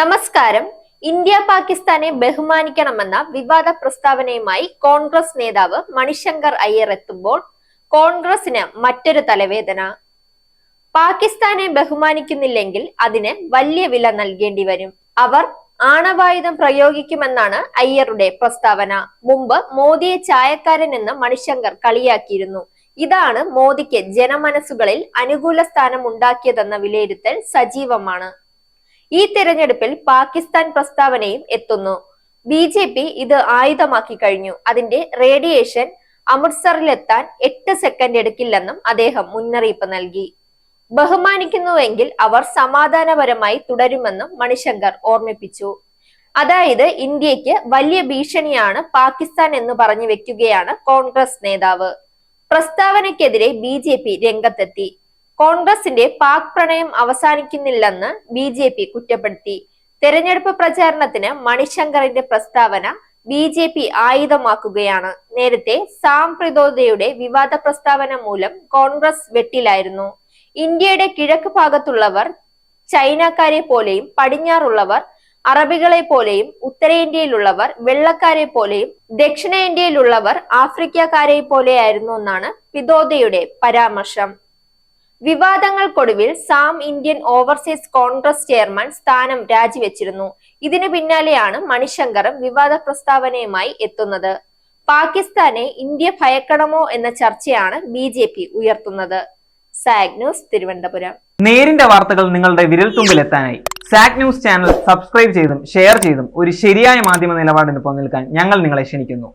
നമസ്കാരം. ഇന്ത്യ പാകിസ്ഥാനെ ബഹുമാനിക്കണമെന്ന വിവാദ പ്രസ്താവനയുമായി കോൺഗ്രസ് നേതാവ് മണിശങ്കർ അയ്യർ എത്തുമ്പോൾ കോൺഗ്രസിന് മറ്റൊരു തലവേദന. പാകിസ്ഥാനെ ബഹുമാനിക്കുന്നില്ലെങ്കിൽ അതിന് വലിയ വില നൽകേണ്ടി വരും. അവർ ആണവായുധം പ്രയോഗിക്കുമെന്നാണ് അയ്യറുടെ പ്രസ്താവന. മുമ്പ് മോദിയെ ചായക്കാരൻ എന്ന് മണിശങ്കർ കളിയാക്കിയിരുന്നു. ഇതാണ് മോദിക്ക് ജനമനസ്സുകളിൽ അനുകൂല സ്ഥാനം ഉണ്ടാക്കിയതെന്ന വിലയിരുത്തൽ സജീവമാണ്. ഈ തെരഞ്ഞെടുപ്പിൽ പാകിസ്ഥാൻ പ്രസ്താവനയും എത്തുന്നു. ബി ജെ പി ഇത് ആയുധമാക്കി കഴിഞ്ഞു. അതിന്റെ റേഡിയേഷൻ അമൃത്സറിലെത്താൻ എട്ട് സെക്കൻഡ് എടുക്കില്ലെന്നും അദ്ദേഹം മുന്നറിയിപ്പ് നൽകി. ബഹുമാനിക്കുന്നുവെങ്കിൽ അവർ സമാധാനപരമായി തുടരുമെന്നും മണിശങ്കർ ഓർമ്മിപ്പിച്ചു. അതായത് ഇന്ത്യയ്ക്ക് വലിയ ഭീഷണിയാണ് പാകിസ്ഥാൻ എന്ന് പറഞ്ഞു വെക്കുകയാണ് കോൺഗ്രസ് നേതാവ്. പ്രസ്താവനയ്ക്കെതിരെ ബി രംഗത്തെത്തി. കോൺഗ്രസിന്റെ പാക് പ്രണയം അവസാനിക്കുന്നില്ലെന്ന് ബി ജെ പി കുറ്റപ്പെടുത്തി. തെരഞ്ഞെടുപ്പ് പ്രചാരണത്തിന് മണിശങ്കറിന്റെ പ്രസ്താവന ബി ജെ പി ആയുധമാക്കുകയാണ്. നേരത്തെ സാം പ്രിതോദയുടെ വിവാദ പ്രസ്താവന മൂലം കോൺഗ്രസ് വെട്ടിലായിരുന്നു. ഇന്ത്യയുടെ കിഴക്ക് ഭാഗത്തുള്ളവർ ചൈനക്കാരെ പോലെയും പടിഞ്ഞാറുള്ളവർ അറബികളെ പോലെയും ഉത്തരേന്ത്യയിലുള്ളവർ വെള്ളക്കാരെ പോലെയും ദക്ഷിണേന്ത്യയിലുള്ളവർ ആഫ്രിക്കക്കാരെ പോലെയായിരുന്നു എന്നാണ് പിതോദയുടെ പരാമർശം. വിവാദങ്ങൾക്കൊടുവിൽ Sam Indian overseas Congress chairman സ്ഥാനം രാജിവെച്ചിരുന്നു. ഇതിനു പിന്നാലെയാണ് മണിശങ്കറും വിവാദ പ്രസ്താവനയുമായി എത്തുന്നത്. പാകിസ്ഥാനെ ഇന്ത്യ ഭയക്കണമോ എന്ന ചർച്ചയാണ് ബി ജെ പി ഉയർത്തുന്നത്. സാഗ് ന്യൂസ് തിരുവനന്തപുരം. നേരിന്റെ വാർത്തകൾ നിങ്ങളുടെ വിരൽത്തുമ്പിൽ എത്താനായി സാക് ന്യൂസ് ചാനൽ സബ്സ്ക്രൈബ് ചെയ്തും ഷെയർ ചെയ്തും ഒരു ശരിയായ മാധ്യമ നിലപാടിന് പോകാൻ ഞങ്ങൾ നിങ്ങളെ ക്ഷണിക്കുന്നു.